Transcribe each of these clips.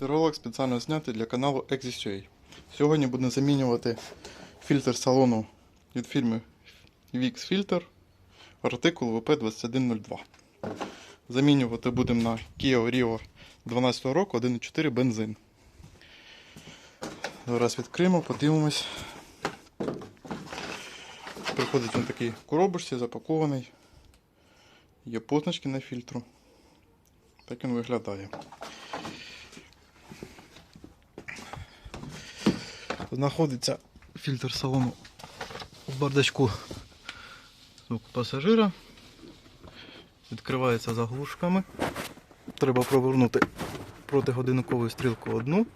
Ролик спеціально знятий для каналу ExisUA. Сьогодні будемо замінювати фільтр салону від фірми VX Filter артикул VP2102. Замінювати будемо на Kia Rio 12 року 1.4 бензин. Зараз відкриємо, подивимось. Приходить він такий коробочці, запакований. Є позначки на фільтру. Так він виглядає. Знаходиться фільтр салону в бардачку звуку пасажира. Відкривається заглушками. Треба провернути протигодинникову стрілку одну,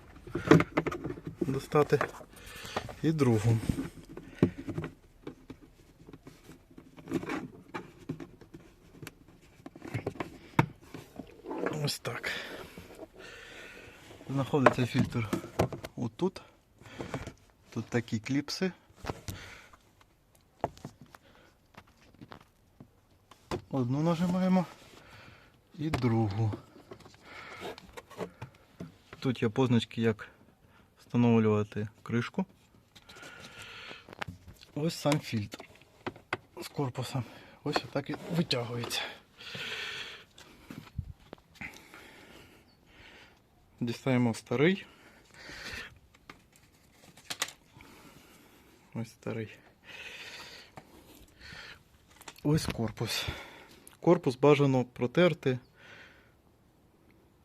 достати і другу. Ось так. Знаходиться фільтр отут. Тут такі кліпси. Одну нажимаємо і другу. Тут є позначки, як встановлювати кришку. Ось сам фільтр з корпусом. Ось отак і витягується. Дістаємо старий. Ось старий. Ось корпус. Корпус бажано протерти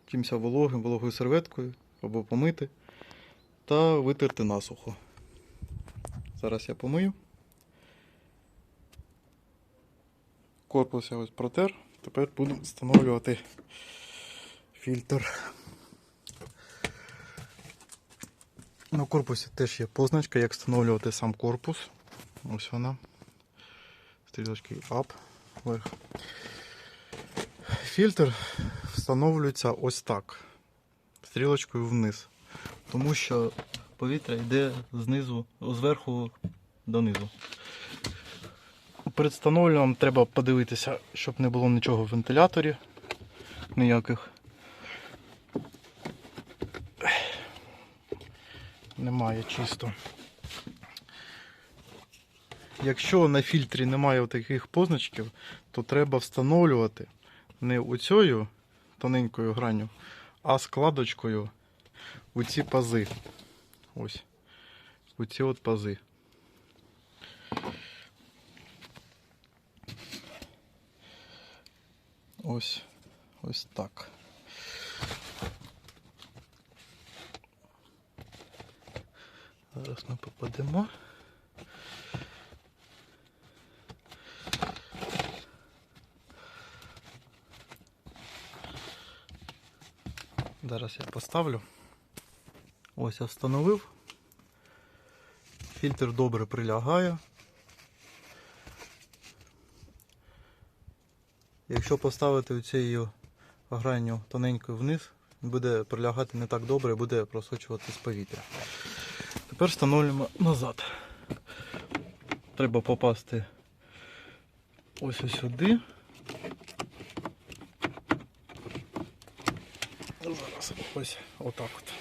чимся вологим, вологою серветкою або помити та витерти насухо. Зараз я помию. Корпус я ось протер. Тепер буду встановлювати фільтр. На корпусі теж є позначка, як встановлювати сам корпус. Ось вона. Стрілочки up, вверх. Фільтр встановлюється ось так. Стрілочкою вниз. Тому що повітря йде знизу, зверху донизу. Перед встановленням треба подивитися, щоб не було нічого в вентиляторі. Ніяких. Немає чисто. Якщо на фільтрі немає таких позначків, то треба встановлювати не оцею тоненькою гранню, а складочкою у ці пази. Ось. У ці от пази. Ось ось так. Зараз ми попадемо. Зараз я поставлю. Ось я встановив. Фільтр добре прилягає. Якщо поставити цією гранню тоненькою вниз, буде прилягати не так добре, буде просочуватись повітря. Тепер встановлюємо назад. Треба попасти ось ось сюди. Зараз ось отак от.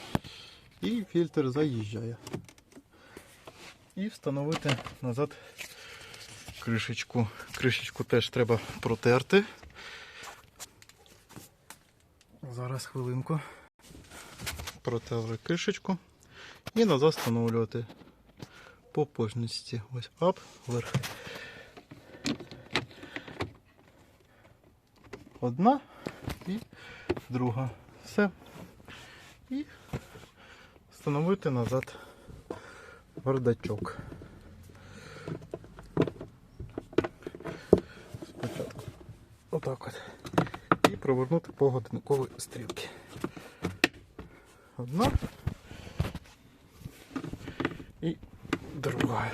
І фільтр заїжджає. І встановити назад кришечку. Кришечку теж треба протерти. Зараз хвилинку. Протерли кришечку. І назад встановлювати по позначці. Ось ап, вверх. Одна і друга. Все. І встановити назад бардачок. Спочатку. Отак от. І провернути по годинниковій стрілки. Одна и другая.